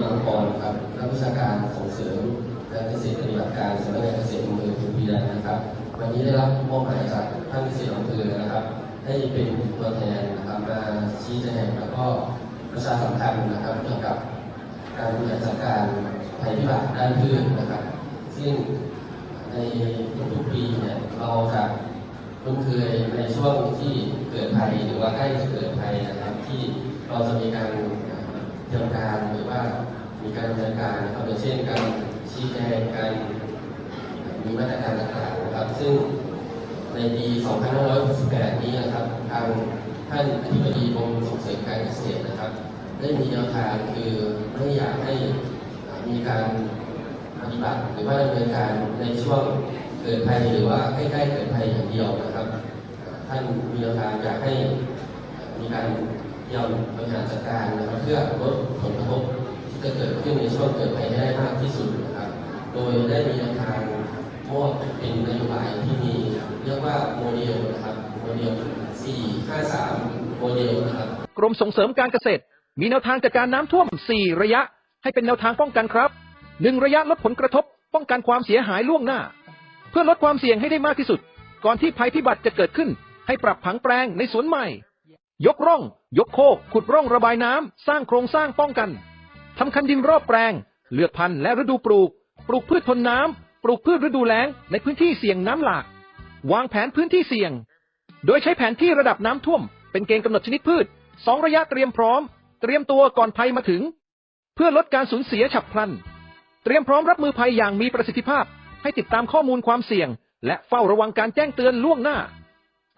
มังกรครับนักวิชาการส่งเสริมและเกษตรปฏิบัติการสำนักงานเกษตรอำเภอภูพีแลนะครับ วันนี้ได้รับมอบหมายจากท่านเกษตรอำเภอนะครับ ให้เป็นตัวแทนนะครับมาชี้แจงแล้วก็ประชาสัมพันธ์นะครับเกี่ยวกับการบริหารจัดการภัยพิบัติด้านพืชนะครับ ซึ่งในทุกๆปีเนี่ยเราจะคุ้นเคยในช่วงที่เกิดภัยหรือว่าใกล้จะเกิดภัยนะครับ ที่เราจะมีการ เตรียมการหรือว่ามีการดำเนินการนะครับอย่างเช่นการชี้แจงการมีมาตรการต่างๆนะครับ ซึ่งในปี2568นี้นะครับ ทางท่านอธิบดีกรมส่งเสริมการเกษตรนะครับ ได้มีแนวทางคือไม่อยากให้มีการปฏิบัติหรือว่าดำเนินการในช่วงเกิดภัยหรือว่าใกล้ๆเกิดภัยอย่างเดียวนะครับ ท่านมีแนวทางอยากให้มีการ เตรียมบริหารจัดการนะครับเพื่อลดผลกระทบที่จะเกิดขึ้นในช่วงเกิดภัยให้ได้มากที่สุดนะครับ โดยได้มีแนวทางมอบเป็นนโยบายที่มีเรียกว่าโมเดลนะครับโมเดล 453 โมเดลนะครับกรมส่งเสริมการเกษตร มีแนวทางจัดการน้ำท่วม 4 ระยะ ให้เป็นแนวทางป้องกันครับ 1 ระยะลดผลกระทบ ป้องกันความเสียหายล่วงหน้า เพื่อลดความเสี่ยงให้ได้มากที่สุด ก่อนที่ภัยพิบัติจะเกิดขึ้น ให้ปรับผังแปลงในสวนใหม่ ยกร่อง ยกโคก ขุดร่องระบายน้ำ สร้างโครงสร้างป้องกัน ทำคันดินรอบแปลง เลือกพันธุ์และฤดูปลูก ปลูกพืชทนน้ำ ปลูกพืชฤดูแล้ง ในพื้นที่เสี่ยงน้ำหลาก วางแผนพื้นที่เสี่ยง โดยใช้แผนที่ระดับน้ำท่วม เป็นเกณฑ์กำหนดชนิดพืชสองระยะเตรียมพร้อม เตรียมตัวก่อนภัยมาถึง เพื่อลดการสูญเสียฉับพลัน เตรียมพร้อมรับมือภัยอย่างมีประสิทธิภาพ ให้ติดตามข้อมูลความเสี่ยง และเฝ้าระวังการแจ้งเตือนล่วงหน้า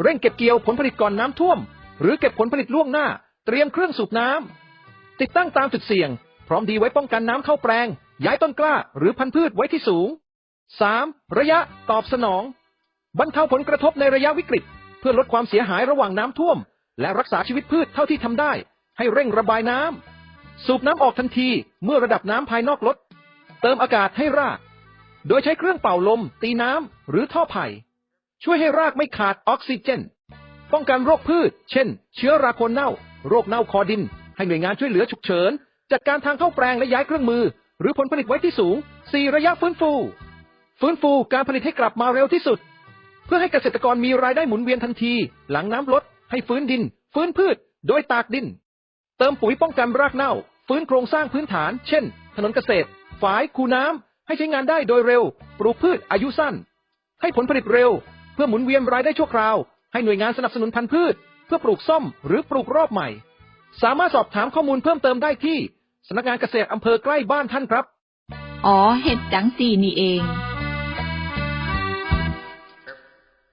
เร่งเก็บเกี่ยวผลผลิตก่อนน้ำท่วม หรือเก็บผลผลิตล่วงหน้า เตรียมเครื่องสูบน้ำติดตั้งตามจุดเสี่ยง พร้อมดีไว้ป้องกันน้ำเข้าแปลง ย้ายต้นกล้า หรือพันธุ์พืชไว้ที่สูง 3. ระยะตอบสนอง บรรเทาผลกระทบในระยะวิกฤต เพื่อลดความเสียหายระหว่างน้ำท่วม และรักษาชีวิตพืชเท่าที่ทำได้ ให้เร่งระบายน้ำสูบน้ำออกทันทีเมื่อระดับน้ำภายนอกลด เติมอากาศให้ราก โดยใช้เครื่องเป่าลม ตีน้ำหรือท่อไผ่ช่วยให้รากไม่ขาดออกซิเจน ป้องกันโรคพืช เช่น เชื้อราโคนเน่า โรคเน่าคอดิน ให้หน่วยงานช่วยเหลือฉุกเฉิน จัดการทางเข้าแปลงและย้ายเครื่องมือ หรือผลผลิตไว้ที่สูง 4 ระยะฟื้นฟู ฟื้นฟูการผลิตให้กลับมาเร็วที่สุด เพื่อให้เกษตรกรมีรายได้หมุนเวียนทันที หลังน้ำลด ให้ฟื้นดิน ฟื้นพืช โดยตากดิน เติมปุ๋ยป้องกันรากเน่า ฟื้นโครงสร้างพื้นฐาน เช่น ถนนเกษตร ฝาย คูน้ำ ให้ใช้งานได้โดยเร็ว ปลูกพืชอายุสั้น ให้ผลผลิตเร็ว เพื่อหมุนเวียนรายได้ชั่วคราว ให้หน่วยงานสนับสนุนพันธุ์พืช เพื่อปลูกซ่อมหรือปลูกรอบใหม่ สามารถสอบถามข้อมูลเพิ่มเติมได้ที่สำนักงานเกษตรอำเภอใกล้บ้านท่านครับ อ๋อ เห็ดจังสีนี่เอง